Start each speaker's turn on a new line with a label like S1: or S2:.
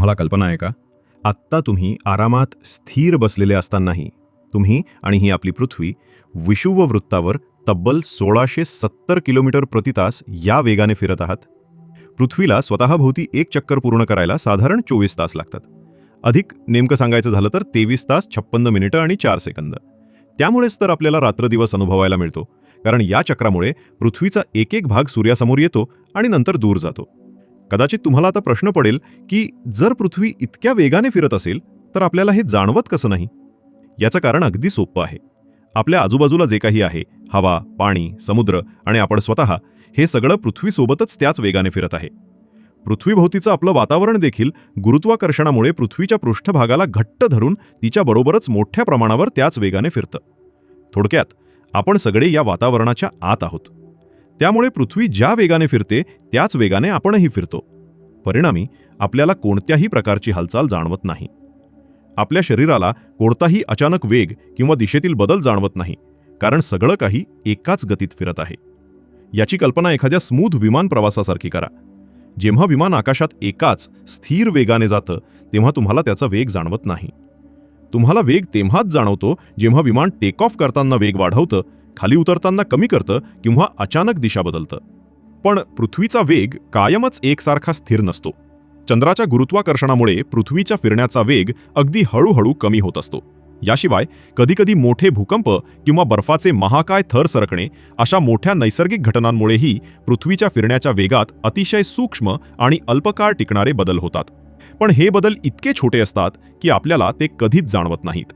S1: तुम्हाला कल्पना आहे का? आत्ता तुम्ही आरामात स्थिर बसलेले असतानाही तुम्ही आणि ही आपली पृथ्वी विषुव वृत्तावर तब्बल सोळाशे सत्तर किलोमीटर प्रति तास या वेगाने फिरत आहात. पृथ्वीला स्वतःभोवती एक चक्कर पूर्ण करायला साधारण चोवीस तास लागतात. अधिक नेमकं सांगायचं झालं तर तेवीस तास छप्पन्न मिनिटं आणि चार सेकंद. त्यामुळेच तर आपल्याला रात्रदिवस अनुभवायला मिळतो कारण या चक्रामुळे पृथ्वीचा एक एक भाग सूर्यासमोर येतो आणि नंतर दूर जातो. कदाचित तुम्हाला आता प्रश्न पडेल की जर पृथ्वी इतक्या वेगाने फिरत असेल तर आपल्याला हे जाणवत कसं नाही? याचं कारण अगदी सोपं आहे. आपल्या आजूबाजूला जे काही आहे हवा पाणी समुद्र आणि आपण स्वतः हे सगळं पृथ्वीसोबतच त्याच वेगाने फिरत आहे. पृथ्वीभोवतीचं आपलं वातावरण देखील गुरुत्वाकर्षणामुळे पृथ्वीच्या पृष्ठभागाला घट्ट धरून तिच्याबरोबरच मोठ्या प्रमाणावर त्याच वेगाने फिरतं. थोडक्यात आपण सगळे या वातावरणाच्या आत आहोत. त्यामुळे पृथ्वी ज्या वेगाने फिरते त्याच वेगाने आपणही फिरतो. परिणामी आपल्याला कोणत्याही प्रकारची हालचाल जाणवत नाही. आपल्या शरीराला कोणताही अचानक वेग किंवा दिशेतील बदल जाणवत नाही कारण सगळं काही एकाच गतीत फिरत आहे. याची कल्पना एखाद्या स्मूथ विमान प्रवासासारखी करा. जेव्हा विमान आकाशात एकाच स्थिर वेगाने जातं तेव्हा तुम्हाला त्याचा वेग जाणवत नाही. तुम्हाला वेग तेव्हाच जाणवतो जेव्हा विमान टेक ऑफ करताना वेग वाढवतं खाली उतरताना कमी करतं किंवा अचानक दिशा बदलतं. पण पृथ्वीचा वेग कायमच एकसारखा स्थिर नसतो. चंद्राच्या गुरुत्वाकर्षणामुळे पृथ्वीच्या फिरण्याचा वेग अगदी हळूहळू कमी होत असतो. याशिवाय कधीकधी मोठे भूकंप किंवा बर्फाचे महाकाय थर सरकणे अशा मोठ्या नैसर्गिक घटनांमुळेही पृथ्वीच्या फिरण्याच्या वेगात अतिशय सूक्ष्म आणि अल्पकाळ टिकणारे बदल होतात. पण हे बदल इतके छोटे असतात की आपल्याला ते कधीच जाणवत नाहीत.